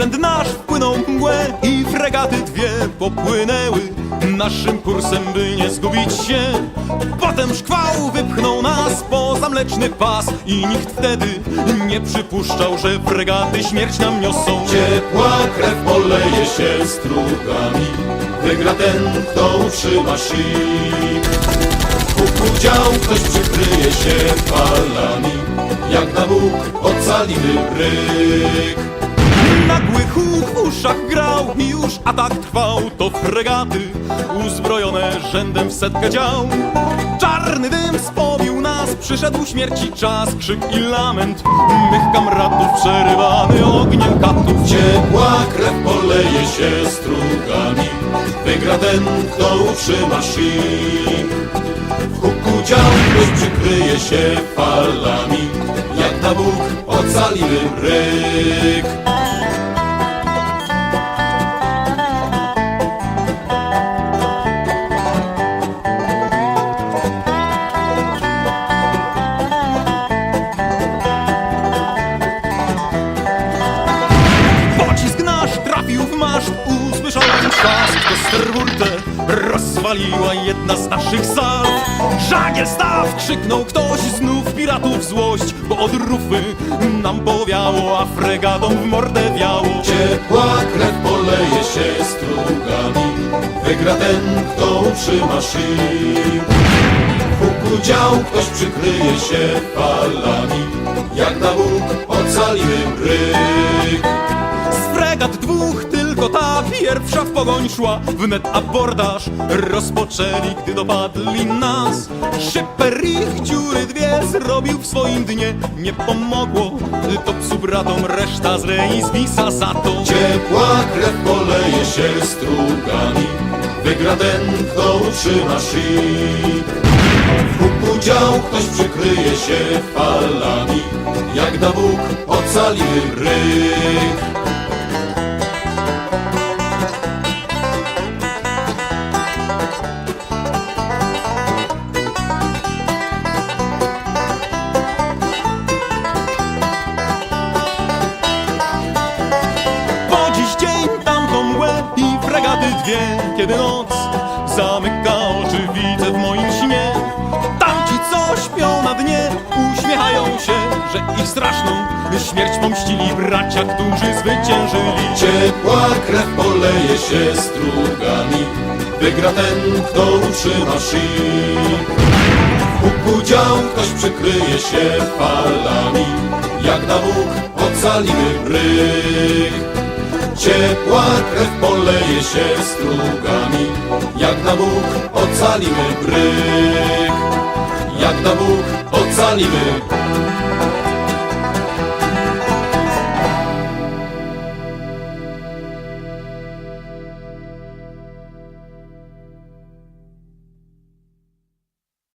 Okręt nasz wpłynął mgłę i fregaty dwie popłynęły naszym kursem, by nie zgubić się. Potem szkwał wypchnął nas poza mleczny pas i nikt wtedy nie przypuszczał, że fregaty śmierć nam niosą. Ciepła krew poleje się strugami Wygra ten, kto utrzyma szyk Huk udział, ktoś przykryje się falami Jak na Bóg ocalimy bryk Nagły huk w uszach grał i już atak trwał. To fregaty uzbrojone rzędem w setkę dział. Czarny dym spowił nas, przyszedł śmierci czas Krzyk i lament. Mych kamratów przerywany ogniem katów. Ciepła krew poleje się strugami Wygra ten, kto utrzyma szyk W huku dział ktoś przykryje się falami Jak na Bóg ocalimy bryk To sterburtę rozwaliła jedna z naszych sal Żagiel staw! krzyknął ktoś znów piratów złość Bo od rufy nam powiało, a fregatom w mordę wiało Ciepła krew poleje się strugami Wygra ten, kto utrzyma szyk W huku dział ktoś przykryje się falami Jak na Bóg ocalimy pierwsza w pogoń szła Wnet abordaż rozpoczęli, gdy dopadli nas. Szyper ich dziury dwie zrobił w swoim dnie. Nie pomogło to psu bratom, reszta z Reizwisa za to. Ciepła krew poleje się strugami Wygra ten, kto utrzyma szyk W huku dział ktoś przykryje się falami Jak na Bóg ocalimy bryk dwie Kiedy noc zamyka oczy, widzę w moim śnie. Tamci, co śpią na dnie, uśmiechają się Że ich straszną śmierć pomścili bracia, którzy zwyciężyli. Ciepła krew poleje się strugami Wygra ten, kto utrzyma szyk W huku dział ktoś przykryje się falami Jak na Bóg ocalimy bryk Ciepła krew poleje się strugami. Jak na Bóg ocalimy bryk. Jak na Bóg ocalimy